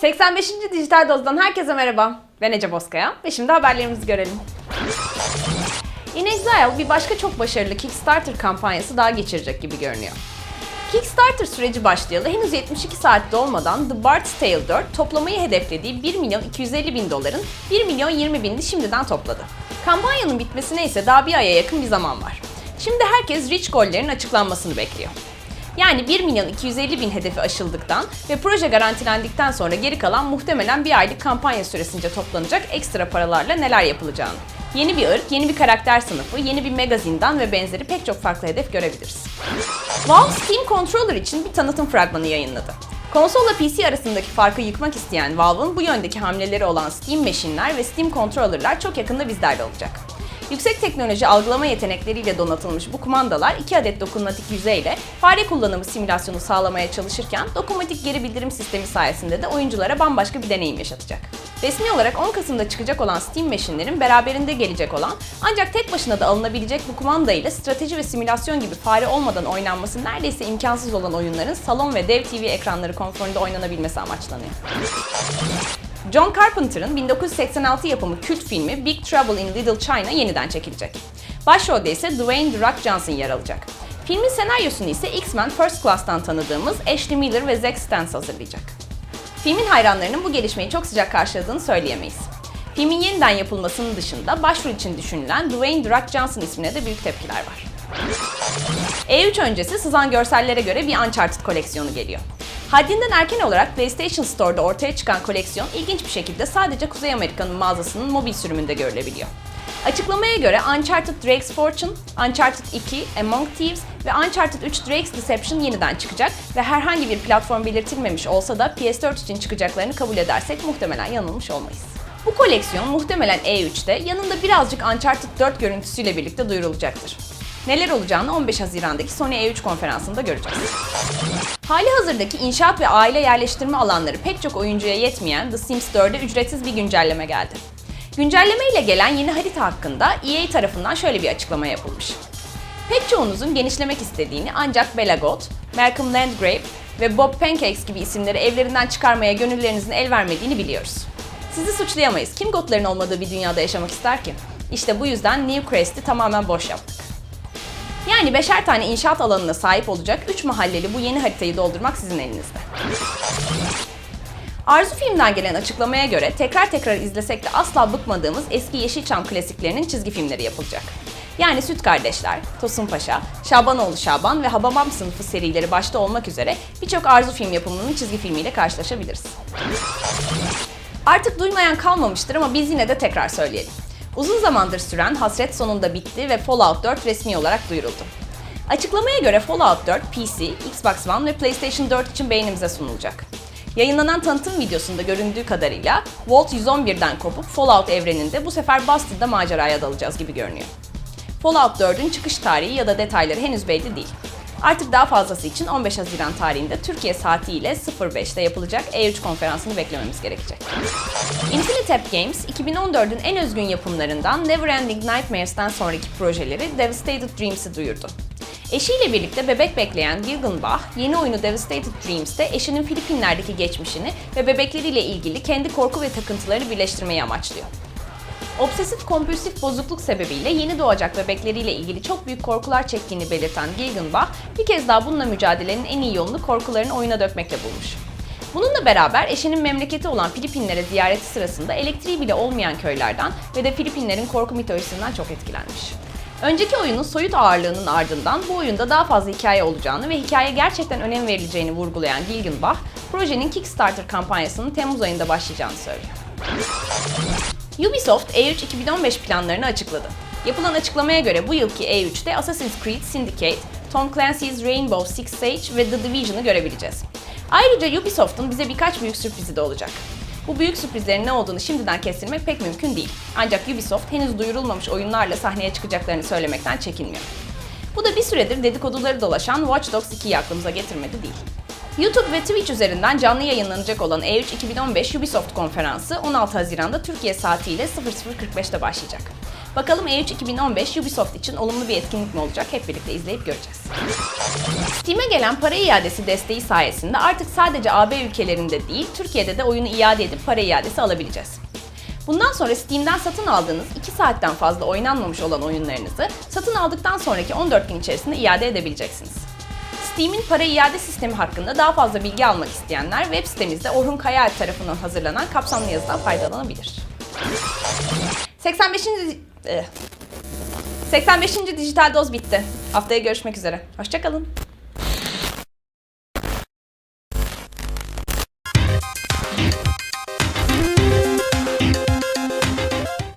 85. Dijital Doz'dan herkese merhaba. Ben Ece Bozkaya ve şimdi haberlerimizi görelim. In Exile bir başka çok başarılı Kickstarter kampanyası daha geçirecek gibi görünüyor. Kickstarter süreci başlayalı henüz 72 saat dolmadan The Bard's Tale 4 toplamayı hedeflediği 1 milyon 250 bin doların 1 milyon 20 binini şimdiden topladı. Kampanyanın bitmesine ise daha bir aya yakın bir zaman var. Şimdi herkes rich goal'lerin açıklanmasını bekliyor. Yani 1 milyon 250 bin hedefi aşıldıktan ve proje garantilendikten sonra geri kalan muhtemelen bir aylık kampanya süresince toplanacak ekstra paralarla neler yapılacağını. Yeni bir ırk, yeni bir karakter sınıfı, yeni bir magazindan ve benzeri pek çok farklı hedef görebiliriz. Valve Steam Controller için bir tanıtım fragmanı yayınladı. Konsolla PC arasındaki farkı yıkmak isteyen Valve'ın bu yöndeki hamleleri olan Steam Machine'ler ve Steam Controller'lar çok yakında bizlerle olacak. Yüksek teknoloji algılama yetenekleriyle donatılmış bu kumandalar 2 adet dokunmatik yüzeyle fare kullanımı simülasyonu sağlamaya çalışırken dokunmatik geri bildirim sistemi sayesinde de oyunculara bambaşka bir deneyim yaşatacak. Resmi olarak 10 Kasım'da çıkacak olan Steam Machine'lerin beraberinde gelecek olan ancak tek başına da alınabilecek bu kumanda ile strateji ve simülasyon gibi fare olmadan oynanması neredeyse imkansız olan oyunların salon ve dev TV ekranları konforunda oynanabilmesi amaçlanıyor. John Carpenter'ın 1986 yapımı kült filmi Big Trouble in Little China yeniden çekilecek. Başrolde ise Dwayne The Rock Johnson yer alacak. Filmin senaryosunu ise X-Men First Class'tan tanıdığımız Ashley Miller ve Zack Stantz hazırlayacak. Filmin hayranlarının bu gelişmeyi çok sıcak karşıladığını söyleyemeyiz. Filmin yeniden yapılmasının dışında başrol için düşünülen Dwayne The Rock Johnson ismine de büyük tepkiler var. E3 öncesi sızan görsellere göre bir Uncharted koleksiyonu geliyor. Haddinden erken olarak PlayStation Store'da ortaya çıkan koleksiyon ilginç bir şekilde sadece Kuzey Amerika'nın mağazasının mobil sürümünde görülebiliyor. Açıklamaya göre Uncharted Drake's Fortune, Uncharted 2 Among Thieves ve Uncharted 3 Drake's Deception yeniden çıkacak ve herhangi bir platform belirtilmemiş olsa da PS4 için çıkacaklarını kabul edersek muhtemelen yanılmış olmayız. Bu koleksiyon muhtemelen E3'te yanında birazcık Uncharted 4 görüntüsüyle birlikte duyurulacaktır. Neler olacağını 15 Haziran'daki Sony E3 konferansında göreceğiz. Hali hazırdaki inşaat ve aile yerleştirme alanları pek çok oyuncuya yetmeyen The Sims 4'e ücretsiz bir güncelleme geldi. Güncelleme ile gelen yeni harita hakkında EA tarafından şöyle bir açıklama yapılmış. Pek çoğunuzun genişlemek istediğini ancak Bella God, Malcolm Landgrave ve Bob Pancakes gibi isimleri evlerinden çıkarmaya gönüllerinizin el vermediğini biliyoruz. Sizi suçlayamayız. Kim God'ların olmadığı bir dünyada yaşamak ister ki? İşte bu yüzden New Crest'i tamamen boş yaptık. Yani beşer tane inşaat alanına sahip olacak 3 mahalleli bu yeni haritayı doldurmak sizin elinizde. Arzu filmden gelen açıklamaya göre tekrar tekrar izlesek de asla bıkmadığımız eski Yeşilçam klasiklerinin çizgi filmleri yapılacak. Yani Süt Kardeşler, Tosun Paşa, Şabanoğlu Şaban ve Hababam sınıfı serileri başta olmak üzere birçok Arzu film yapımının çizgi filmiyle karşılaşabiliriz. Artık duymayan kalmamıştır ama biz yine de tekrar söyleyelim. Uzun zamandır süren hasret sonunda bitti ve Fallout 4 resmi olarak duyuruldu. Açıklamaya göre Fallout 4 PC, Xbox One ve PlayStation 4 için beğenimize sunulacak. Yayınlanan tanıtım videosunda göründüğü kadarıyla Vault 111'den kopup Fallout evreninde bu sefer Bastard'da maceraya dalacağız gibi görünüyor. Fallout 4'ün çıkış tarihi ya da detayları henüz belli değil. Artık daha fazlası için 15 Haziran tarihinde Türkiye saatiyle 05'te yapılacak E3 konferansını beklememiz gerekecek. Infinite App Games, 2014'ün en özgün yapımlarından Neverending Nightmares'ten sonraki projeleri Devastated Dreams'i duyurdu. Eşiyle birlikte bebek bekleyen Gilgan Bach, yeni oyunu Devastated Dreams'te eşinin Filipinler'deki geçmişini ve bebekleriyle ilgili kendi korku ve takıntıları birleştirmeyi amaçlıyor. Obsesif kompulsif bozukluk sebebiyle yeni doğacak bebekleriyle ilgili çok büyük korkular çektiğini belirten Gilgenbach, bir kez daha bununla mücadelenin en iyi yolunu korkularını oyuna dökmekle bulmuş. Bununla beraber eşinin memleketi olan Filipinlere ziyareti sırasında elektriği bile olmayan köylerden ve de Filipinlerin korku mitolojisinden çok etkilenmiş. Önceki oyunun soyut ağırlığının ardından bu oyunda daha fazla hikaye olacağını ve hikaye gerçekten önem verileceğini vurgulayan Gilgenbach, projenin Kickstarter kampanyasının Temmuz ayında başlayacağını söylüyor. Ubisoft E3 2015 planlarını açıkladı. Yapılan açıklamaya göre bu yılki E3'te Assassin's Creed Syndicate, Tom Clancy's Rainbow Six Siege ve The Division'ı görebileceğiz. Ayrıca Ubisoft'un bize birkaç büyük sürprizi de olacak. Bu büyük sürprizlerin ne olduğunu şimdiden kestirmek pek mümkün değil. Ancak Ubisoft henüz duyurulmamış oyunlarla sahneye çıkacaklarını söylemekten çekinmiyor. Bu da bir süredir dedikoduları dolaşan Watch Dogs 2'yi aklımıza getirmedi değil. YouTube ve Twitch üzerinden canlı yayınlanacak olan E3 2015 Ubisoft konferansı 16 Haziran'da Türkiye saatiyle 00.45'te başlayacak. Bakalım E3 2015 Ubisoft için olumlu bir etkinlik mi olacak? Hep birlikte izleyip göreceğiz. Steam'e gelen para iadesi desteği sayesinde artık sadece AB ülkelerinde değil, Türkiye'de de oyunu iade edip para iadesi alabileceğiz. Bundan sonra Steam'den satın aldığınız 2 saatten fazla oynanmamış olan oyunlarınızı satın aldıktan sonraki 14 gün içerisinde iade edebileceksiniz. Steam'in para iade sistemi hakkında daha fazla bilgi almak isteyenler web sitemizde Orhun Kayaalp tarafından hazırlanan kapsamlı yazıdan faydalanabilir. 85. di- eh. 85. dijital doz bitti. Haftaya görüşmek üzere. Hoşçakalın.